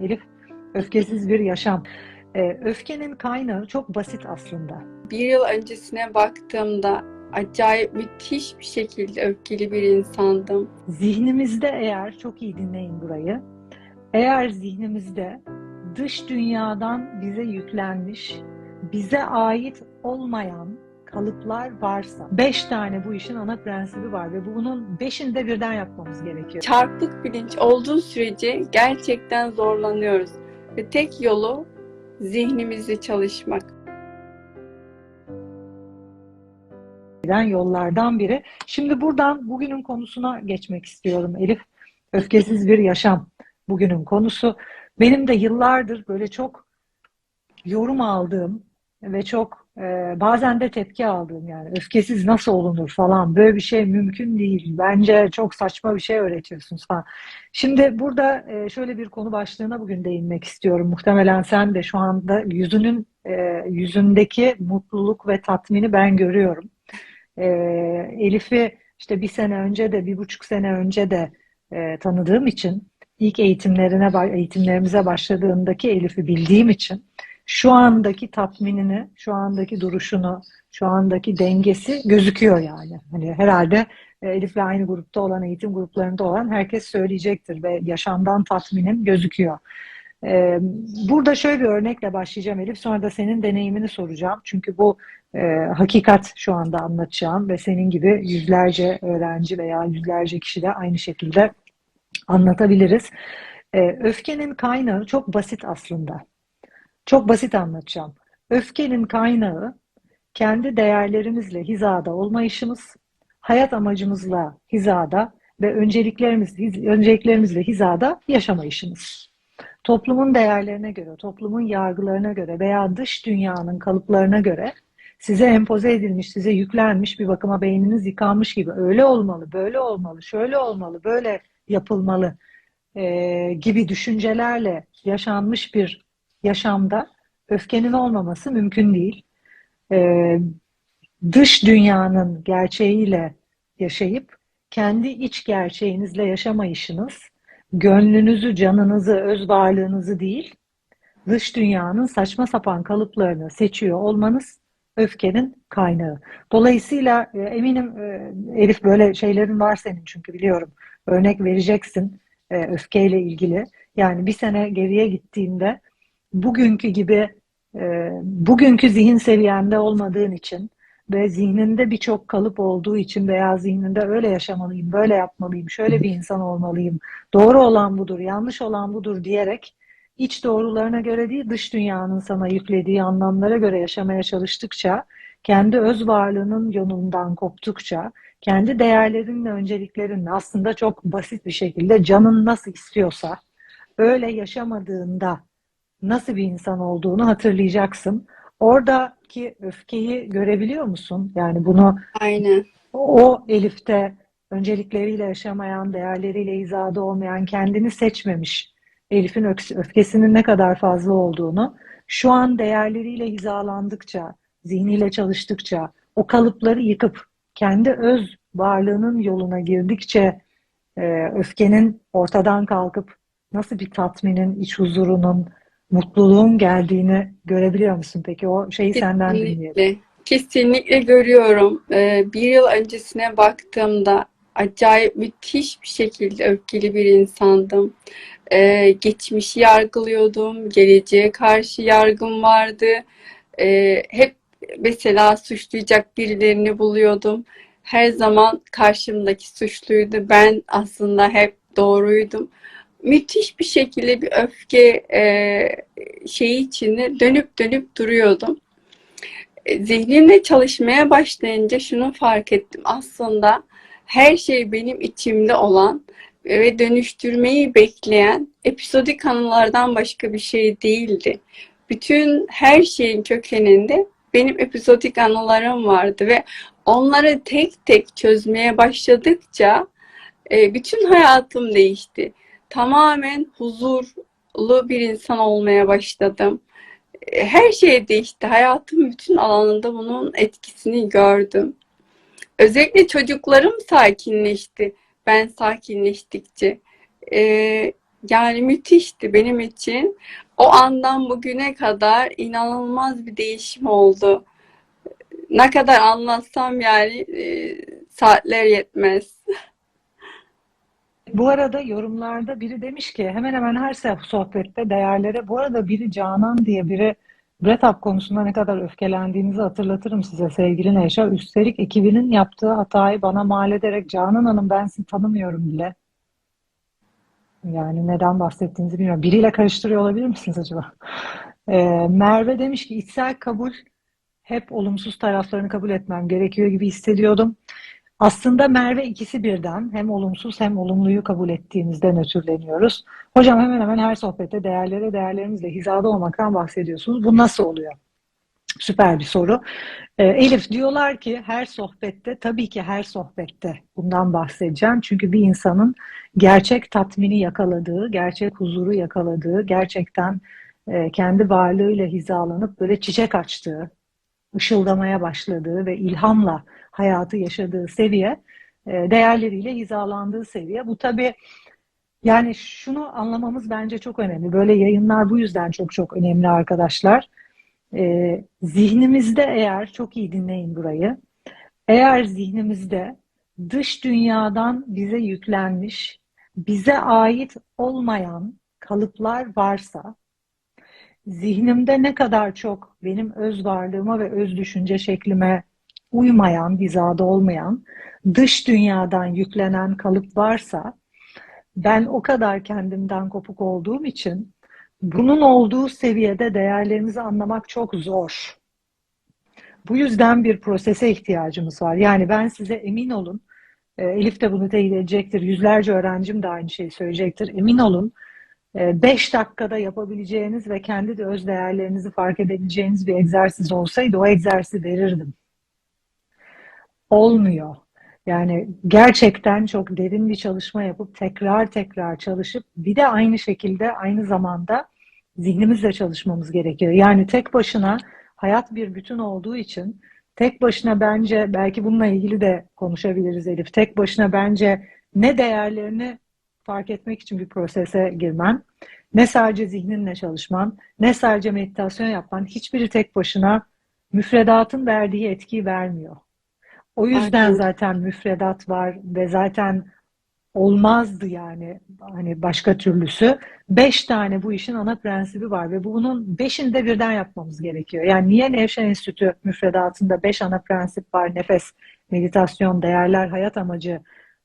Elif, öfkesiz bir yaşam. Ee, öfkenin kaynağı çok basit aslında. Bir yıl öncesine baktığımda acayip müthiş bir şekilde öfkeli bir insandım. Zihnimizde eğer, çok iyi dinleyin burayı, eğer zihnimizde dış dünyadan bize yüklenmiş, bize ait olmayan kalıplar varsa, beş tane bu işin ana prensibi var ve bunun beşinde birden yapmamız gerekiyor. Çarpık bilinç olduğu sürece gerçekten zorlanıyoruz. Ve tek yolu zihnimizi çalışmak. giden yollardan biri. Şimdi buradan bugünün konusuna geçmek istiyorum Elif. Öfkesiz bir yaşam bugünün konusu. Benim de yıllardır böyle çok yorum aldığım ve çok e, bazen de tepki aldığım yani öfkesiz nasıl olunur falan böyle bir şey mümkün değil. Bence çok saçma bir şey öğretiyorsunuz falan. Şimdi burada e, şöyle bir konu başlığına bugün değinmek istiyorum. Muhtemelen sen de şu anda yüzünün e, yüzündeki mutluluk ve tatmini ben görüyorum. E, Elif'i işte bir sene önce de bir buçuk sene önce de tanıdığım için ilk eğitimlerine eğitimlerimize başladığındaki Elif'i bildiğim için şu andaki tatminini, şu andaki duruşunu, şu andaki dengesi gözüküyor yani. Hani herhalde e, Elif'le aynı grupta olan, eğitim gruplarında olan herkes söyleyecektir ve yaşamdan tatminim gözüküyor. Ee, burada şöyle bir örnekle başlayacağım Elif, sonra da senin deneyimini soracağım. Çünkü bu e, hakikat şu anda anlatacağım ve senin gibi yüzlerce öğrenci veya yüzlerce kişi de aynı şekilde anlatabiliriz. Öfkenin kaynağı çok basit aslında. Çok basit anlatacağım. Öfkenin kaynağı kendi değerlerimizle hizada olmayışımız, hayat amacımızla hizada ve önceliklerimiz, önceliklerimizle hizada yaşamayışımız. Toplumun değerlerine göre, toplumun yargılarına göre veya dış dünyanın kalıplarına göre size empoze edilmiş, size yüklenmiş bir bakıma beyniniz yıkanmış gibi öyle olmalı, böyle olmalı, şöyle olmalı, böyle yapılmalı e, gibi düşüncelerle yaşanmış bir yaşamda öfkenin olmaması mümkün değil. Ee, dış dünyanın gerçeğiyle yaşayıp kendi iç gerçeğinizle yaşamayışınız, gönlünüzü, canınızı, öz varlığınızı değil, dış dünyanın saçma sapan kalıplarını seçiyor olmanız öfkenin kaynağı. Dolayısıyla e, eminim e, Elif böyle şeylerin var senin çünkü biliyorum. Örnek vereceksin e, öfkeyle ilgili. Yani bir sene geriye gittiğinde bugünkü gibi e, bugünkü zihin seviyende olmadığın için ve zihninde birçok kalıp olduğu için veya zihninde öyle yaşamalıyım, böyle yapmalıyım, şöyle bir insan olmalıyım, doğru olan budur, yanlış olan budur diyerek iç doğrularına göre değil dış dünyanın sana yüklediği anlamlara göre yaşamaya çalıştıkça, kendi öz varlığının yolundan koptukça, kendi değerlerinle, önceliklerinle aslında çok basit bir şekilde canın nasıl istiyorsa öyle yaşamadığında nasıl bir insan olduğunu hatırlayacaksın. Oradaki öfkeyi görebiliyor musun? Yani bunu Aynen. o Elif'te öncelikleriyle yaşamayan, değerleriyle izade olmayan, kendini seçmemiş Elif'in öfkesinin ne kadar fazla olduğunu şu an değerleriyle hizalandıkça, zihniyle çalıştıkça, o kalıpları yıkıp kendi öz varlığının yoluna girdikçe e, öfkenin ortadan kalkıp nasıl bir tatminin, iç huzurunun, mutluluğun geldiğini görebiliyor musun peki? O şeyi senden dinleyelim. Kesinlikle. Kesinlikle görüyorum. Ee, bir yıl öncesine baktığımda acayip müthiş bir şekilde öfkeli bir insandım. Ee, geçmişi yargılıyordum. Geleceğe karşı yargım vardı. Ee, hep mesela suçlayacak birilerini buluyordum. Her zaman karşımdaki suçluydu. Ben aslında hep doğruydum müthiş bir şekilde bir öfke e, şeyi içinde dönüp dönüp duruyordum. E, zihnimle çalışmaya başlayınca şunu fark ettim. Aslında her şey benim içimde olan ve dönüştürmeyi bekleyen episodik anılardan başka bir şey değildi. Bütün her şeyin kökeninde benim episodik anılarım vardı ve onları tek tek çözmeye başladıkça e, bütün hayatım değişti tamamen huzurlu bir insan olmaya başladım. Her şey değişti. Hayatım bütün alanında bunun etkisini gördüm. Özellikle çocuklarım sakinleşti. Ben sakinleştikçe. Ee, Yani müthişti benim için. O andan bugüne kadar inanılmaz bir değişim oldu. Ne kadar anlatsam yani e, saatler yetmez. Bu arada yorumlarda biri demiş ki hemen hemen her sohbette değerlere bu arada biri Canan diye biri Bretab konusunda ne kadar öfkelendiğinizi hatırlatırım size sevgili Neşe. Üstelik ekibinin yaptığı hatayı bana mal ederek Canan Hanım ben sizi tanımıyorum bile. Yani neden bahsettiğinizi bilmiyorum. Biriyle karıştırıyor olabilir misiniz acaba? Ee, Merve demiş ki içsel kabul hep olumsuz taraflarını kabul etmem gerekiyor gibi hissediyordum. Aslında Merve ikisi birden hem olumsuz hem olumluyu kabul ettiğimizden ötürleniyoruz. Hocam hemen hemen her sohbette değerlere değerlerimizle hizada olmaktan bahsediyorsunuz. Bu nasıl oluyor? Süper bir soru. Ee, Elif diyorlar ki her sohbette tabii ki her sohbette bundan bahsedeceğim. Çünkü bir insanın gerçek tatmini yakaladığı, gerçek huzuru yakaladığı, gerçekten e, kendi varlığıyla hizalanıp böyle çiçek açtığı, ışıldamaya başladığı ve ilhamla hayatı yaşadığı seviye, e, değerleriyle hizalandığı seviye. Bu tabii yani şunu anlamamız bence çok önemli. Böyle yayınlar bu yüzden çok çok önemli arkadaşlar. E, zihnimizde eğer, çok iyi dinleyin burayı, eğer zihnimizde dış dünyadan bize yüklenmiş, bize ait olmayan kalıplar varsa, zihnimde ne kadar çok benim öz varlığıma ve öz düşünce şeklime uymayan, hizada olmayan, dış dünyadan yüklenen kalıp varsa, ben o kadar kendimden kopuk olduğum için bunun olduğu seviyede değerlerimizi anlamak çok zor. Bu yüzden bir prosese ihtiyacımız var. Yani ben size emin olun, e, Elif de bunu teyit edecektir, yüzlerce öğrencim de aynı şeyi söyleyecektir. Emin olun, 5 dakikada yapabileceğiniz ve kendi de öz değerlerinizi fark edebileceğiniz bir egzersiz olsaydı o egzersizi verirdim. Olmuyor. Yani gerçekten çok derin bir çalışma yapıp tekrar tekrar çalışıp bir de aynı şekilde aynı zamanda zihnimizle çalışmamız gerekiyor. Yani tek başına hayat bir bütün olduğu için tek başına bence belki bununla ilgili de konuşabiliriz Elif. Tek başına bence ne değerlerini fark etmek için bir prosese girmen, ne sadece zihninle çalışman, ne sadece meditasyon yapman, hiçbiri tek başına müfredatın verdiği etkiyi vermiyor. O yüzden Aynen. zaten müfredat var ve zaten olmazdı yani hani başka türlüsü. Beş tane bu işin ana prensibi var ve bunun beşini de birden yapmamız gerekiyor. Yani niye Nevşehir Enstitü müfredatında beş ana prensip var? Nefes, meditasyon, değerler, hayat amacı,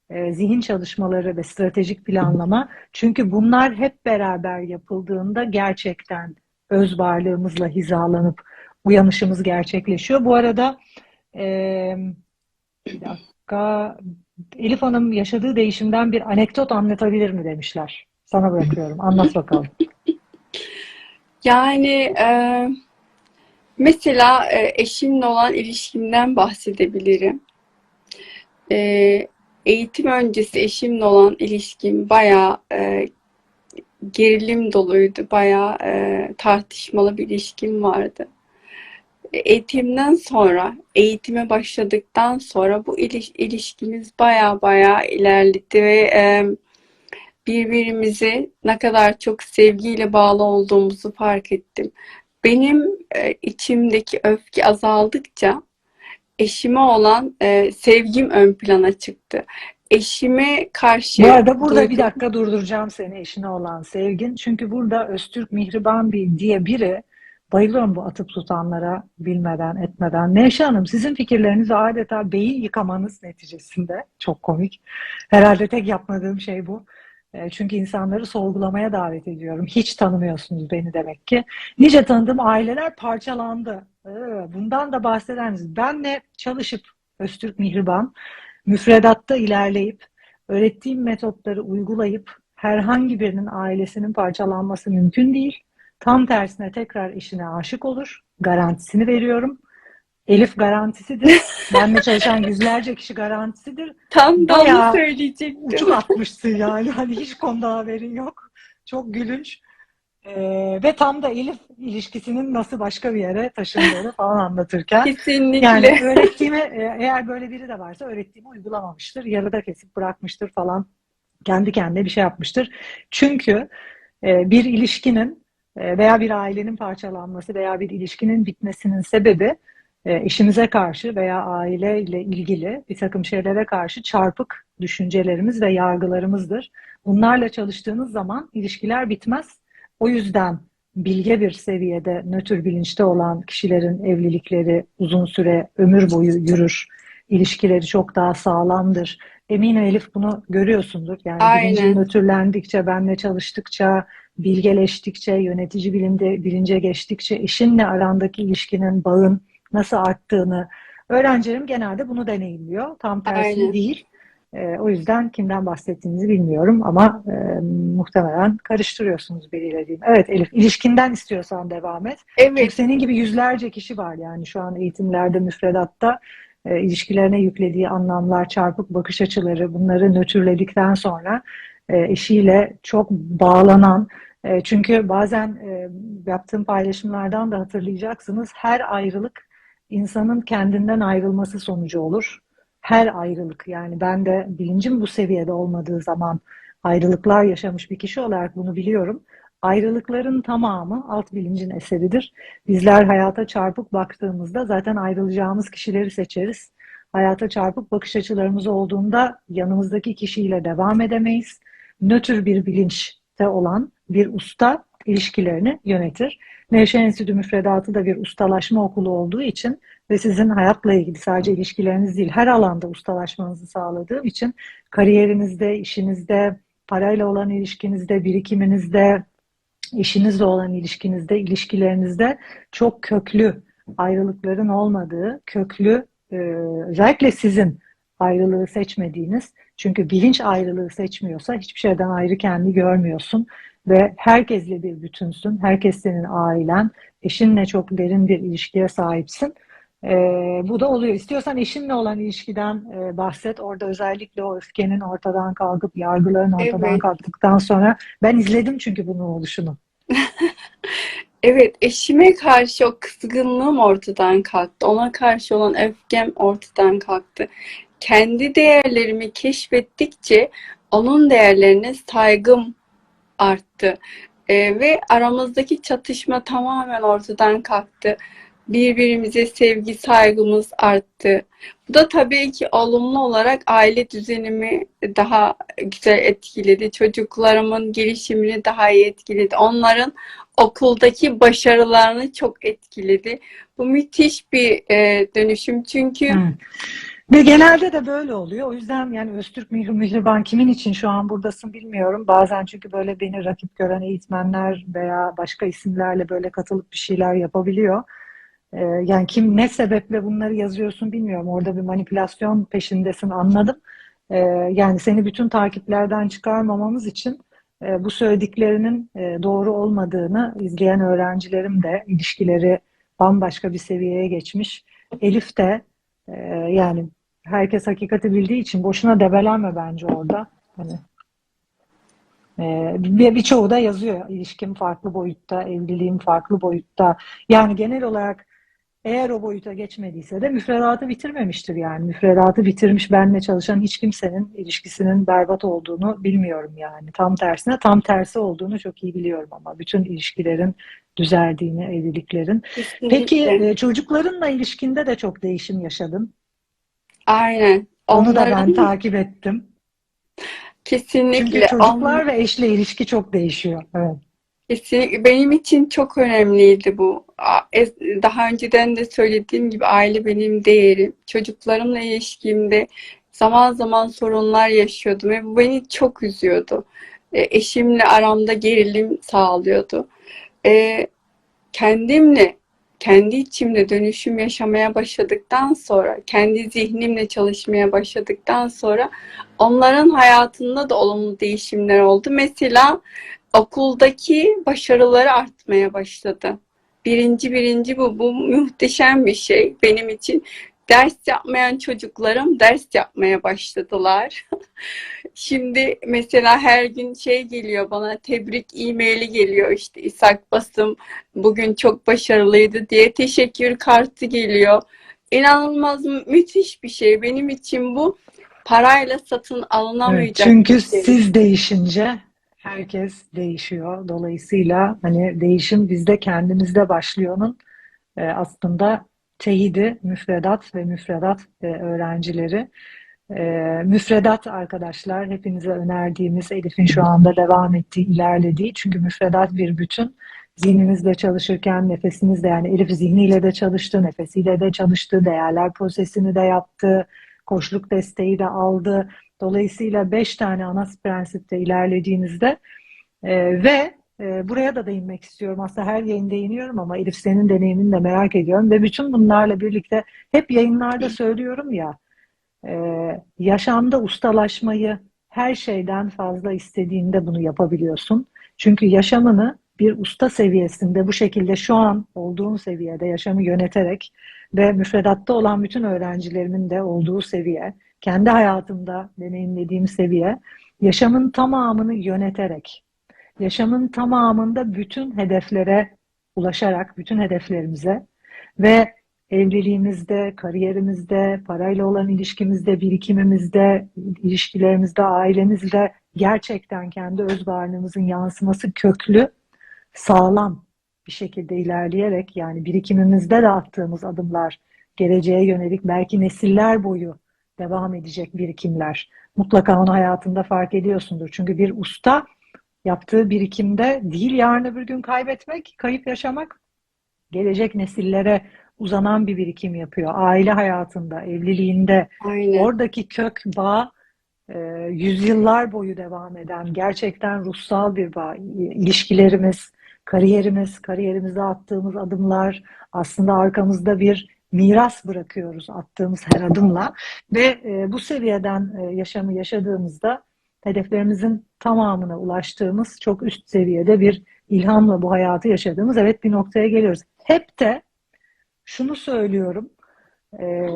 e, zihin çalışmaları ve stratejik planlama. Çünkü bunlar hep beraber yapıldığında gerçekten öz varlığımızla hizalanıp uyanışımız gerçekleşiyor. Bu arada e, bir dakika Elif Hanım yaşadığı değişimden bir anekdot anlatabilir mi demişler. Sana bırakıyorum. Anlat bakalım. Yani e, mesela e, eşimle olan ilişkimden bahsedebilirim. E, eğitim öncesi eşimle olan ilişkim bayağı e, gerilim doluydu. Bayağı e, tartışmalı bir ilişkim vardı. Eğitimden sonra, eğitime başladıktan sonra bu iliş- ilişkimiz bayağı bayağı ilerledi ve e, birbirimizi ne kadar çok sevgiyle bağlı olduğumuzu fark ettim. Benim e, içimdeki öfke azaldıkça eşime olan e, sevgim ön plana çıktı. Eşime karşı Bu arada burada bir duygu- dakika durduracağım seni eşine olan sevgin. Çünkü burada Öztürk Mihriban Bey diye biri bayılıyorum bu atıp tutanlara bilmeden etmeden. Nevşe Hanım sizin fikirleriniz adeta beyin yıkamanız neticesinde çok komik. Herhalde tek yapmadığım şey bu. E, Çünkü insanları sorgulamaya davet ediyorum. Hiç tanımıyorsunuz beni demek ki. Nice tanıdığım aileler parçalandı. Ee, Bundan da bahsedeniz. Benle çalışıp Öztürk Mihriban müfredatta ilerleyip öğrettiğim metotları uygulayıp herhangi birinin ailesinin parçalanması mümkün değil. Tam tersine tekrar eşine aşık olur. Garantisini veriyorum. Elif garantisidir. Benimle çalışan yüzlerce kişi garantisidir. tam da onu söyleyecektim. Uçuk atmışsın yani. Hani hiç konuda haberin yok. Çok gülünç. Ee, ve tam da Elif ilişkisinin nasıl başka bir yere taşındığını falan anlatırken. Kesinlikle. Yani öğrettiğimi e, eğer böyle biri de varsa öğrettiğimi uygulamamıştır. Yarıda kesip bırakmıştır falan. kendi kendine bir şey yapmıştır. Çünkü e, bir ilişkinin e, veya bir ailenin parçalanması veya bir ilişkinin bitmesinin sebebi e, eşimize karşı veya aileyle ilgili bir takım şeylere karşı çarpık düşüncelerimiz ve yargılarımızdır. Bunlarla çalıştığınız zaman ilişkiler bitmez. O yüzden bilge bir seviyede nötr bilinçte olan kişilerin evlilikleri uzun süre ömür boyu yürür. İlişkileri çok daha sağlamdır. Eminim Elif bunu görüyorsundur. Yani bilincin Aynen. nötrlendikçe, benle çalıştıkça, bilgeleştikçe, yönetici bilimde, bilince geçtikçe, eşinle arandaki ilişkinin, bağın nasıl arttığını öğrencilerim genelde bunu deneyimliyor. Tam tersi Aynen. değil. Ee, o yüzden kimden bahsettiğinizi bilmiyorum ama e, muhtemelen karıştırıyorsunuz biriyle diyeyim. Evet Elif, ilişkinden istiyorsan devam et. Çünkü Evet, senin gibi yüzlerce kişi var yani şu an eğitimlerde, müfredatta e, ilişkilerine yüklediği anlamlar, çarpık bakış açıları bunları nötrledikten sonra e, eşiyle çok bağlanan e, çünkü bazen e, yaptığım paylaşımlardan da hatırlayacaksınız her ayrılık insanın kendinden ayrılması sonucu olur. Her ayrılık yani ben de bilincim bu seviyede olmadığı zaman ayrılıklar yaşamış bir kişi olarak bunu biliyorum. Ayrılıkların tamamı alt bilincin eseridir. Bizler hayata çarpık baktığımızda zaten ayrılacağımız kişileri seçeriz. Hayata çarpık bakış açılarımız olduğunda yanımızdaki kişiyle devam edemeyiz. Nötr bir bilinçte olan bir usta ilişkilerini yönetir. Nevşehir Enstitü müfredatı da bir ustalaşma okulu olduğu için ve sizin hayatla ilgili sadece ilişkileriniz değil her alanda ustalaşmanızı sağladığım için kariyerinizde, işinizde, parayla olan ilişkinizde, birikiminizde, eşinizle olan ilişkinizde, ilişkilerinizde çok köklü ayrılıkların olmadığı, köklü e, özellikle sizin ayrılığı seçmediğiniz çünkü bilinç ayrılığı seçmiyorsa hiçbir şeyden ayrı kendi görmüyorsun ve herkesle bir bütünsün. Herkes senin ailen. Eşinle çok derin bir ilişkiye sahipsin. Ee, bu da oluyor. İstiyorsan eşinle olan ilişkiden e, bahset. Orada özellikle o öfkenin ortadan kalkıp yargıların ortadan evet. kalktıktan sonra ben izledim çünkü bunun oluşunu. Evet, eşime karşı o kızgınlığım ortadan kalktı. Ona karşı olan öfkem ortadan kalktı. Kendi değerlerimi keşfettikçe onun değerlerine saygım arttı. Ee, ve aramızdaki çatışma tamamen ortadan kalktı. Birbirimize sevgi, saygımız arttı. Bu da tabii ki olumlu olarak aile düzenimi daha güzel etkiledi. Çocuklarımın gelişimini daha iyi etkiledi. Onların okuldaki başarılarını çok etkiledi. Bu müthiş bir e, dönüşüm çünkü Hı. Ve genelde de böyle oluyor. O yüzden yani Öztürk Mihri Mihriban kimin için şu an buradasın bilmiyorum. Bazen çünkü böyle beni rakip gören eğitmenler veya başka isimlerle böyle katılıp bir şeyler yapabiliyor. Ee, yani kim ne sebeple bunları yazıyorsun bilmiyorum. Orada bir manipülasyon peşindesin anladım. Ee, yani seni bütün takiplerden çıkarmamamız için e, bu söylediklerinin e, doğru olmadığını izleyen öğrencilerim de ilişkileri bambaşka bir seviyeye geçmiş. Elif de e, yani herkes hakikati bildiği için boşuna debelenme bence orada. Hani ee, bir birçoğu da yazıyor ilişkim farklı boyutta, evliliğim farklı boyutta. Yani genel olarak eğer o boyuta geçmediyse de müfredatı bitirmemiştir yani. Müfredatı bitirmiş benimle çalışan hiç kimsenin ilişkisinin berbat olduğunu bilmiyorum yani. Tam tersine tam tersi olduğunu çok iyi biliyorum ama bütün ilişkilerin düzeldiğini, evliliklerin. Peki kesinlikle e, çocuklarınla ilişkinde de çok değişim yaşadın. aynen Onu da ben onların takip ettim. Çünkü kesinlikle çocuklar on, ve eşle ilişki çok değişiyor. Evet. Kesinlikle benim için çok önemliydi bu. Daha önceden de söylediğim gibi aile benim değerim. Çocuklarımla ilişkimde zaman zaman sorunlar yaşıyordum ve bu beni çok üzüyordu. E, Eşimle aramda gerilim sağlıyordu. E, kendimle, kendi içimde dönüşüm yaşamaya başladıktan sonra, kendi zihnimle çalışmaya başladıktan sonra onların hayatında da olumlu değişimler oldu. Mesela okuldaki başarıları artmaya başladı. Birinci birinci bu. Bu muhteşem bir şey benim için. Ders yapmayan çocuklarım ders yapmaya başladılar. Şimdi mesela her gün şey geliyor bana tebrik e-maili geliyor işte İshak Basım bugün çok başarılıydı diye teşekkür kartı geliyor. İnanılmaz mü- müthiş bir şey benim için bu parayla satın Evet, alınamayacak çünkü bir şey. siz değişince herkes değişiyor. Dolayısıyla hani değişim bizde kendimizde başlıyor'nun e, aslında teyidi müfredat ve müfredat e, öğrencileri. E, müfredat arkadaşlar hepinize önerdiğimiz Elif'in şu anda devam ettiği, ilerlediği. Çünkü müfredat bir bütün. Zihninizle çalışırken nefesinizle yani Elif zihniyle de çalıştı, nefesiyle de çalıştı, değerler prosesini de yaptı, koçluk desteği de aldı. Dolayısıyla beş tane ana prensipte ilerlediğinizde e, ve e, buraya da değinmek istiyorum. Aslında her yayın değiniyorum ama Elif senin deneyimini de merak ediyorum. Ve bütün bunlarla birlikte hep yayınlarda söylüyorum ya e, yaşamda ustalaşmayı her şeyden fazla istediğinde bunu yapabiliyorsun. Çünkü yaşamını bir usta seviyesinde bu şekilde şu an olduğun seviyede yaşamı yöneterek ve müfredatta olan bütün öğrencilerimin de olduğu seviye, kendi hayatımda deneyimlediğim seviye, yaşamın tamamını yöneterek, yaşamın tamamında bütün hedeflere ulaşarak, bütün hedeflerimize ve evliliğimizde, kariyerimizde, parayla olan ilişkimizde, birikimimizde, ilişkilerimizde, ailemizle gerçekten kendi öz varlığımızın yansıması köklü, sağlam bir şekilde ilerleyerek yani birikimimizde de attığımız adımlar geleceğe yönelik belki nesiller boyu devam edecek birikimler. Mutlaka onu hayatında fark ediyorsundur. Çünkü bir usta yaptığı birikimde değil yarın öbür gün kaybetmek, kayıp yaşamak, gelecek nesillere uzanan bir birikim yapıyor. Aile hayatında, evliliğinde, Aynen. oradaki kök bağ e, yüzyıllar boyu devam eden gerçekten ruhsal bir bağ. İlişkilerimiz, kariyerimiz, kariyerimizde attığımız adımlar aslında arkamızda bir miras bırakıyoruz attığımız her adımla ve e, bu seviyeden e, yaşamı yaşadığımızda hedeflerimizin tamamına ulaştığımız çok üst seviyede bir ilhamla bu hayatı yaşadığımız evet bir noktaya geliyoruz. Hep de şunu söylüyorum e,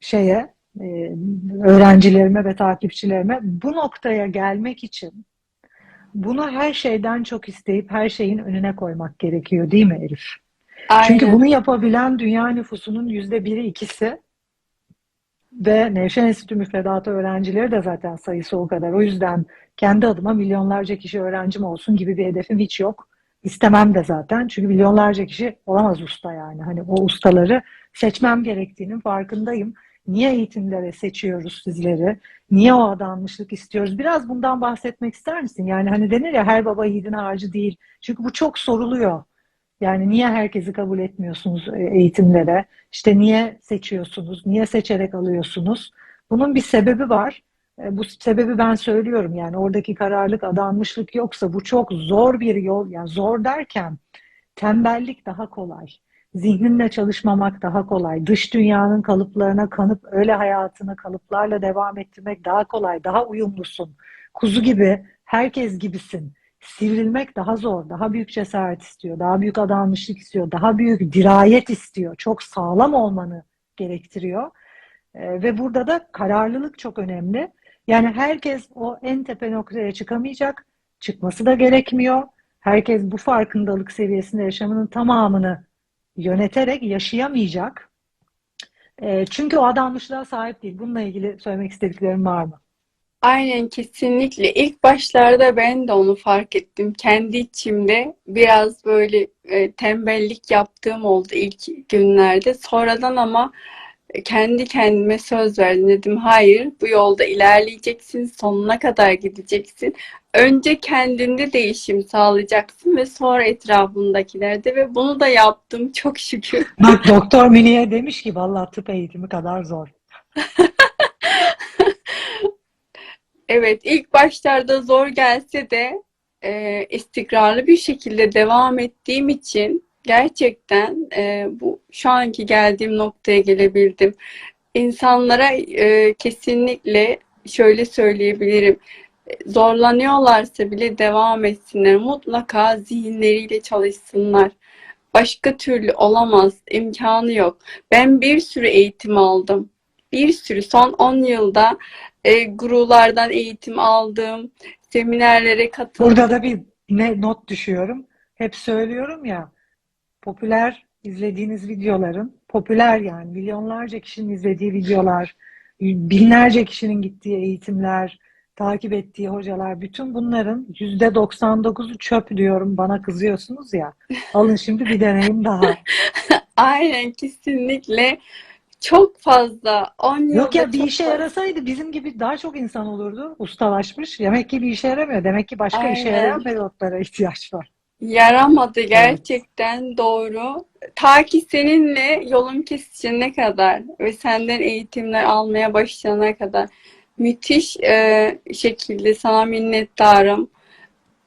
şeye e, öğrencilerime ve takipçilerime bu noktaya gelmek için bunu her şeyden çok isteyip her şeyin önüne koymak gerekiyor değil mi Elif? Çünkü Aynen. bunu yapabilen dünya nüfusunun yüzde biri ikisi ve Nevşehir Enstitü müfredatı öğrencileri de zaten sayısı o kadar. O yüzden kendi adıma milyonlarca kişi öğrencim olsun gibi bir hedefim hiç yok. İstemem de zaten. Çünkü milyonlarca kişi olamaz usta yani. Hani o ustaları seçmem gerektiğinin farkındayım. Niye eğitimlere seçiyoruz sizleri? Niye o adanmışlık istiyoruz? Biraz bundan bahsetmek ister misin? Yani hani denir ya her baba yiğidin harcı değil. Çünkü bu çok soruluyor. Yani niye herkesi kabul etmiyorsunuz e, eğitimlere? İşte niye seçiyorsunuz? Niye seçerek alıyorsunuz? Bunun bir sebebi var. E, Bu sebebi ben söylüyorum yani oradaki kararlılık, adanmışlık yoksa bu çok zor bir yol. Yani zor derken tembellik daha kolay. Zihninle çalışmamak daha kolay. Dış dünyanın kalıplarına kanıp öyle hayatını kalıplarla devam ettirmek daha kolay. Daha uyumlusun. Kuzu gibi, herkes gibisin. Sivrilmek daha zor. Daha büyük cesaret istiyor. Daha büyük adanmışlık istiyor. Daha büyük dirayet istiyor. Çok sağlam olmanı gerektiriyor. E, ve burada da kararlılık çok önemli. Yani herkes o en tepe noktaya çıkamayacak. Çıkması da gerekmiyor. Herkes bu farkındalık seviyesinde yaşamının tamamını yöneterek yaşayamayacak. E, çünkü o adanmışlığa sahip değil. Bununla ilgili söylemek istediklerim var mı? Aynen kesinlikle. İlk başlarda ben de onu fark ettim. Kendi içimde biraz böyle e, tembellik yaptığım oldu ilk günlerde. Sonradan ama kendi kendime söz verdim. Dedim hayır bu yolda ilerleyeceksin. Sonuna kadar gideceksin. Önce kendinde değişim sağlayacaksın ve sonra etrafındakilerde ve bunu da yaptım çok şükür. Bak Doktor Mini'ye demiş ki vallahi tıp eğitimi kadar zor. Evet, ilk başlarda zor gelse de e, istikrarlı bir şekilde devam ettiğim için gerçekten e, bu şu anki geldiğim noktaya gelebildim. İnsanlara e, kesinlikle şöyle söyleyebilirim. Zorlanıyorlarsa bile devam etsinler. Mutlaka zihinleriyle çalışsınlar. Başka türlü olamaz, imkanı yok. Ben bir sürü eğitim aldım. Bir sürü son 10 yılda e, gurulardan eğitim aldım, seminerlere katıldım. Burada da bir ne not düşüyorum. Hep söylüyorum ya popüler izlediğiniz videoların popüler yani milyonlarca kişinin izlediği videolar binlerce kişinin gittiği eğitimler, takip ettiği hocalar, bütün bunların yüzde 99'u çöp diyorum. Bana kızıyorsunuz ya. Alın şimdi bir deneyim daha. Aynen kesinlikle çok fazla 10 Yok ya bir işe yarasaydı bizim gibi daha çok insan olurdu. Ustalaşmış. Demek ki bir işe yaramıyor. Demek ki başka işe Aynen. yarayan metotlara ihtiyaç var. Yaramadı Evet. gerçekten doğru. Ta ki seninle yolun kesişene kadar ve senden eğitimler almaya başlayana kadar müthiş e, şekilde sana minnettarım.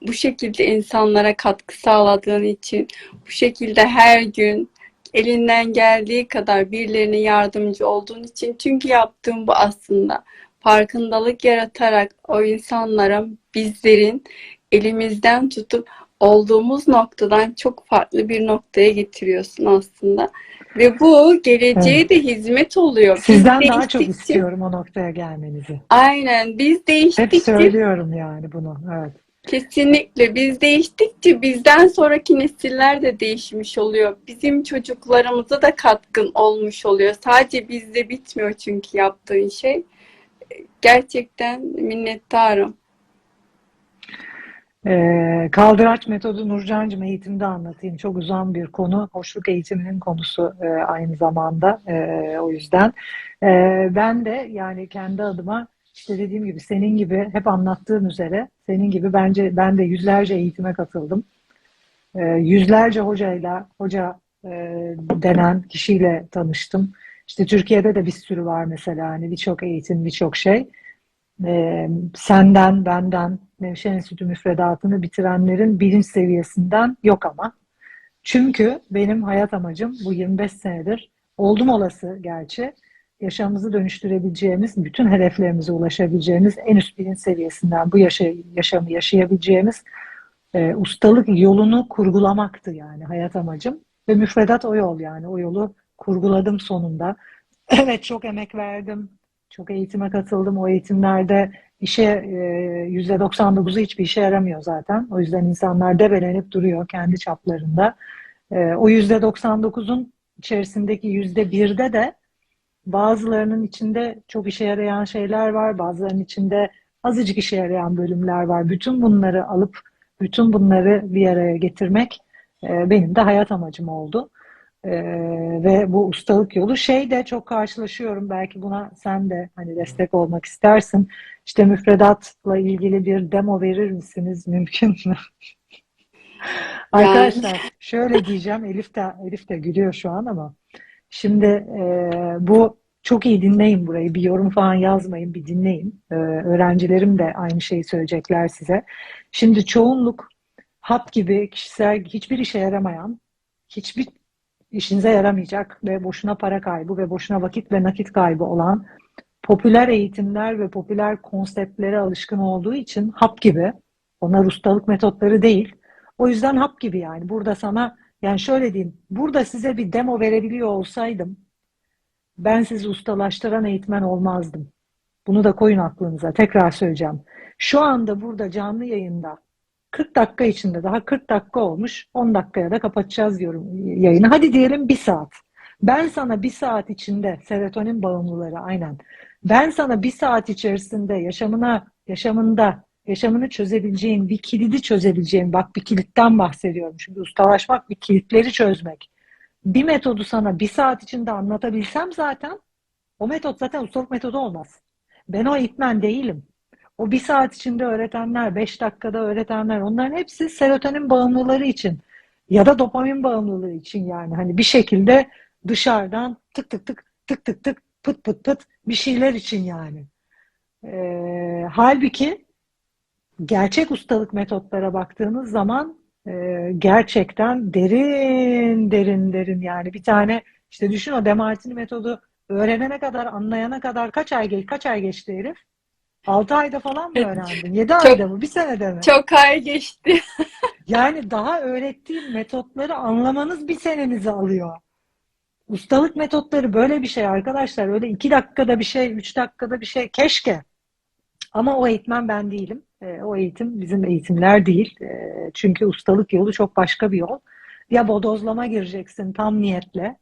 Bu şekilde insanlara katkı sağladığın için, bu şekilde her gün elinden geldiği kadar birilerine yardımcı olduğun için. Çünkü yaptığım bu aslında farkındalık yaratarak o insanlara bizlerin elimizden tutup olduğumuz noktadan çok farklı bir noktaya getiriyorsun aslında. Ve bu geleceğe de hizmet oluyor. Biz Sizden daha çok değiştikçe, istiyorum o noktaya gelmenizi. aynen biz Hep değiştikçe söylüyorum yani bunu. Evet. Kesinlikle biz değiştikçe bizden sonraki nesiller de değişmiş oluyor. Bizim çocuklarımıza da katkın olmuş oluyor. Sadece bizde bitmiyor çünkü yaptığın şey. Gerçekten minnettarım. Ee, kaldıraç metodu Nurcancığım eğitimde anlatayım. Çok uzun bir konu. Hoşluk eğitiminin konusu e, aynı zamanda. E, o yüzden. E, ben de yani kendi adıma işte dediğim gibi senin gibi hep anlattığım üzere senin gibi bence ben de yüzlerce eğitime katıldım. E, yüzlerce hocayla, hoca e, denen kişiyle tanıştım. İşte Türkiye'de de bir sürü var mesela hani birçok eğitim, birçok şey. Ee, senden, benden, Nevşehir Enstitü müfredatını bitirenlerin bilinç seviyesinden yok ama. Çünkü benim hayat amacım bu 25 senedir oldum olası gerçi yaşamımızı dönüştürebileceğimiz, bütün hedeflerimize ulaşabileceğimiz en üst bilinç seviyesinden bu yaşa, yaşamı yaşayabileceğimiz e, ustalık yolunu kurgulamaktı yani hayat amacım. Ve müfredat o yol yani o yolu kurguladım sonunda. Evet çok emek verdim. Çok eğitime katıldım. O eğitimlerde işe e, yüzde 99'u hiçbir işe yaramıyor zaten. O yüzden insanlar debelenip duruyor kendi çaplarında. E, o yüzde 99'un içerisindeki yüzde birde de bazılarının içinde çok işe yarayan şeyler var. Bazılarının içinde azıcık işe yarayan bölümler var. Bütün bunları alıp bütün bunları bir araya getirmek e, benim de hayat amacım oldu. Ee, ve bu ustalık yolu şey de çok karşılaşıyorum belki buna sen de hani destek olmak istersin. İşte müfredatla ilgili bir demo verir misiniz? Mümkün mü? Arkadaşlar şöyle diyeceğim Elif de Elif de gülüyor şu an ama şimdi e, bu çok iyi dinleyin burayı bir yorum falan yazmayın bir dinleyin. Ee, öğrencilerim de aynı şeyi söyleyecekler size. Şimdi çoğunluk hap gibi kişisel hiçbir işe yaramayan hiçbir işinize yaramayacak ve boşuna para kaybı ve boşuna vakit ve nakit kaybı olan popüler eğitimler ve popüler konseptlere alışkın olduğu için hap gibi. Onlar ustalık metotları değil. O yüzden hap gibi yani. Burada sana yani şöyle diyeyim. Burada size bir demo verebiliyor olsaydım ben sizi ustalaştıran eğitmen olmazdım. Bunu da koyun aklınıza. Tekrar söyleyeceğim. Şu anda burada canlı yayında 40 dakika içinde daha 40 dakika olmuş. 10 dakikaya da kapatacağız diyorum yayını. Hadi diyelim bir saat. Ben sana bir saat içinde serotonin bağımlıları aynen. Ben sana bir saat içerisinde yaşamına, yaşamında, yaşamını çözebileceğin, bir kilidi çözebileceğin, bak bir kilitten bahsediyorum. Şimdi ustalaşmak bir kilitleri çözmek. Bir metodu sana bir saat içinde anlatabilsem zaten o metot zaten ustalık metodu olmaz. Ben o eğitmen değilim. O bir saat içinde öğretenler, beş dakikada öğretenler onların hepsi serotonin bağımlıları için ya da dopamin bağımlılığı için yani hani bir şekilde dışarıdan tık tık tık tık tık tık pıt pıt pıt bir şeyler için yani. Ee, halbuki gerçek ustalık metotlara baktığınız zaman e, gerçekten derin derin derin yani bir tane işte düşün o Demartini metodu öğrenene kadar anlayana kadar kaç ay geç kaç ay geçti herif? 6 ayda falan mı öğrendin? 7 çok ayda mı? Bir senede mi? çok ay geçti. Yani daha öğrettiğim metotları anlamanız bir senenizi alıyor. Ustalık metotları böyle bir şey arkadaşlar. Öyle 2 dakikada bir şey, 3 dakikada bir şey. Keşke. Ama o eğitmen ben değilim. E, o eğitim bizim eğitimler değil. E, çünkü ustalık yolu çok başka bir yol. Ya bodozlama gireceksin tam niyetle.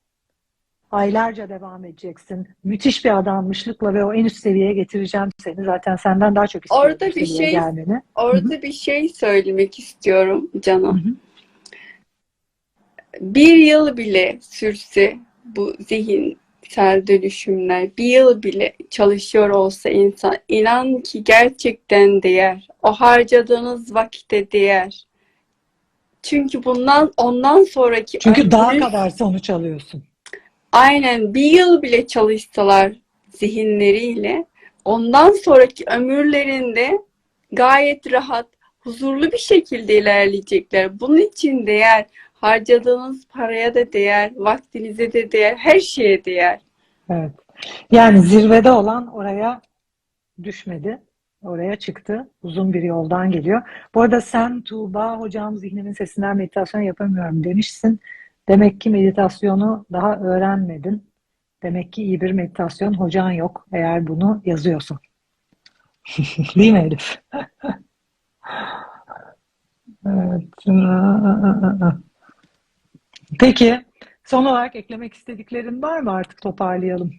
aylarca devam edeceksin. Müthiş bir adanmışlıkla ve o en üst seviyeye getireceğim seni. Zaten senden daha çok istiyorum Orada bir şey- gelmeni. Orada bir şey söylemek istiyorum canım. Hı hı. Bir yıl bile sürse bu zihinsel dönüşümler, bir yıl bile çalışıyor olsa insan, inan ki gerçekten değer. O harcadığınız vakite değer. Çünkü bundan ondan sonraki Çünkü daha ömrünüz- kadar sonuç alıyorsun. Aynen bir yıl bile çalışsalar zihinleriyle ondan sonraki ömürlerinde gayet rahat, huzurlu bir şekilde ilerleyecekler. Bunun için değer, harcadığınız paraya da değer, vaktinize de değer, her şeye değer. Evet. Yani zirvede olan oraya düşmedi. Oraya çıktı. Uzun bir yoldan geliyor. Bu arada sen Tuğba hocam zihnimin sesinden meditasyon yapamıyorum demişsin. Demek ki meditasyonu daha öğrenmedin. Demek ki iyi bir meditasyon hocan yok eğer bunu yazıyorsan. Değil mi Elif? Evet. Peki, son olarak eklemek istediklerin var mı? Artık toparlayalım.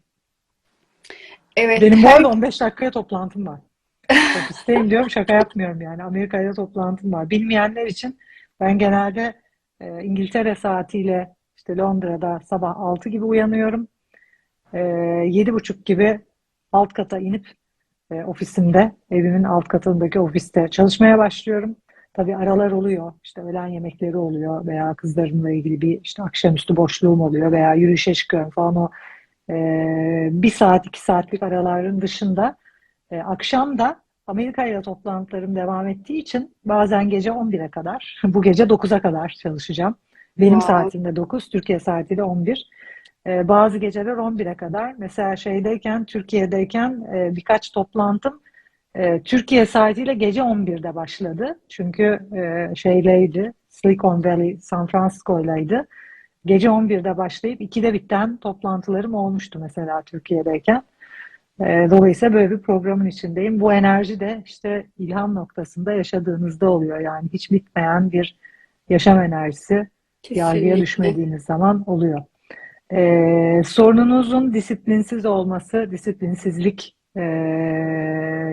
Evet, Benim bu arada 15 dakikaya toplantım var. Çok isteyim diyorum, şaka yapmıyorum yani. Amerika'da toplantım var. Bilmeyenler için ben genelde e, İngiltere saatiyle işte Londra'da sabah 6 gibi uyanıyorum. E, 7.30 gibi alt kata inip e, ofisimde, evimin alt katındaki ofiste çalışmaya başlıyorum. Tabii aralar oluyor. İşte öğlen yemekleri oluyor veya kızlarımla ilgili bir işte akşamüstü boşluğum oluyor veya yürüyüşe çıkıyorum falan o e, bir saat iki saatlik araların dışında e, akşam da Amerika ile toplantılarım devam ettiği için bazen gece 11'e kadar, bu gece 9'a kadar çalışacağım. Benim Wow. saatimde 9, Türkiye saatiyle 11. E, bazı geceler 11'e kadar. Mesela şeydeyken, Türkiye'deyken e, birkaç toplantım e, Türkiye saatiyle gece 11'de başladı. Çünkü e, şeyleydi, Silicon Valley, San Francisco'ylaydı. Gece 11'de başlayıp 2'de biten toplantılarım olmuştu mesela Türkiye'deyken. E, dolayısıyla böyle bir programın içindeyim. Bu enerji de işte ilham noktasında yaşadığınızda oluyor. Yani hiç bitmeyen bir yaşam enerjisi yargıya kesinlikle. düşmediğiniz zaman oluyor. Ee, sorununuzun disiplinsiz olması, disiplinsizlik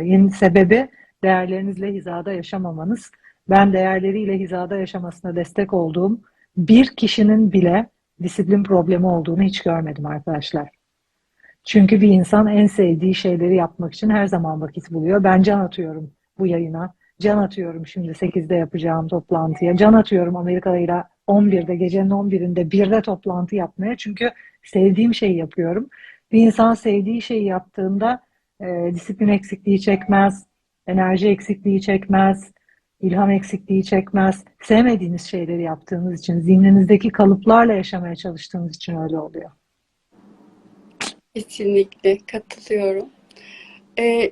yin sebebi değerlerinizle hizada yaşamamanız. Ben değerleriyle hizada yaşamasına destek olduğum bir kişinin bile disiplin problemi olduğunu hiç görmedim arkadaşlar. Çünkü bir insan en sevdiği şeyleri yapmak için her zaman vakit buluyor. Ben can atıyorum bu yayına. Can atıyorum şimdi 8'de yapacağım toplantıya. Can atıyorum Amerika'yla 11'de gecenin 11'inde 1'de toplantı yapmaya. Çünkü sevdiğim şeyi yapıyorum. Bir insan sevdiği şeyi yaptığında e, disiplin eksikliği çekmez, enerji eksikliği çekmez, ilham eksikliği çekmez. Sevmediğiniz şeyleri yaptığınız için, zihninizdeki kalıplarla yaşamaya çalıştığınız için öyle oluyor. Kesinlikle katılıyorum. Ee,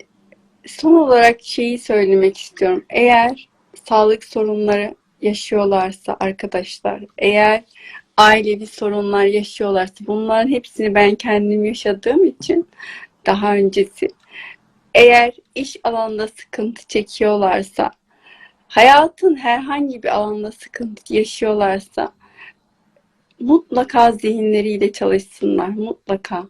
son olarak şeyi söylemek istiyorum. Eğer sağlık sorunları yaşıyorlarsa arkadaşlar, eğer ailevi sorunlar yaşıyorlarsa, bunların hepsini ben kendim yaşadığım için daha öncesi, eğer iş alanında sıkıntı çekiyorlarsa, hayatın herhangi bir alanda sıkıntı yaşıyorlarsa, mutlaka zihinleriyle çalışsınlar, mutlaka.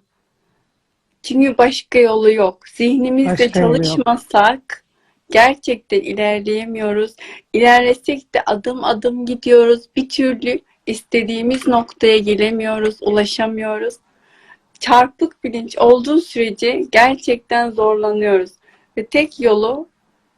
Çünkü başka yolu yok. Zihnimizle Başka çalışmasak gerçekten ilerleyemiyoruz. İlerlesek de adım adım gidiyoruz. Bir türlü istediğimiz noktaya gelemiyoruz, ulaşamıyoruz. Çarpık bilinç olduğu sürece gerçekten zorlanıyoruz. Ve tek yolu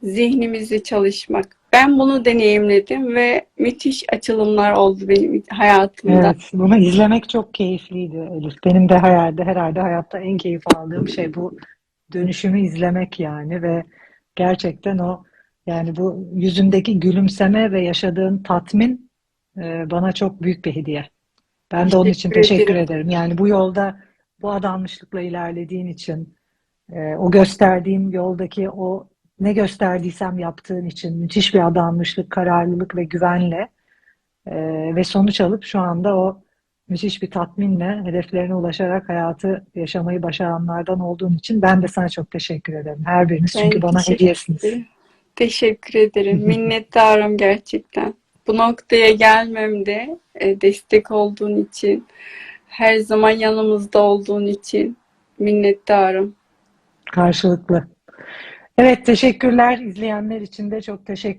zihnimizle çalışmak. Ben bunu deneyimledim ve müthiş açılımlar oldu benim hayatımda. Evet, bunu izlemek çok keyifliydi Elif. Benim de herhalde herhalde hayatta en keyif aldığım şey bu dönüşümü izlemek yani ve gerçekten o yani bu yüzündeki gülümseme ve yaşadığın tatmin e, bana çok büyük bir hediye. Ben de onun için Teşekkür teşekkür ederim. ederim. Yani bu yolda bu adanmışlıkla ilerlediğin için, e, o gösterdiğim yoldaki o ne gösterdiysem yaptığın için müthiş bir adanmışlık, kararlılık ve güvenle e, ve sonuç alıp şu anda o müthiş bir tatminle hedeflerine ulaşarak hayatı yaşamayı başaranlardan olduğun için ben de sana çok teşekkür ederim. Her biriniz Ben çünkü bana teşekkür hediyesiniz. ederim. Teşekkür ederim. Minnettarım gerçekten. Bu noktaya gelmemde e, destek olduğun için, Her zaman yanımızda olduğun için minnettarım. Karşılıklı. Evet, teşekkürler. İzleyenler için de çok teşekkür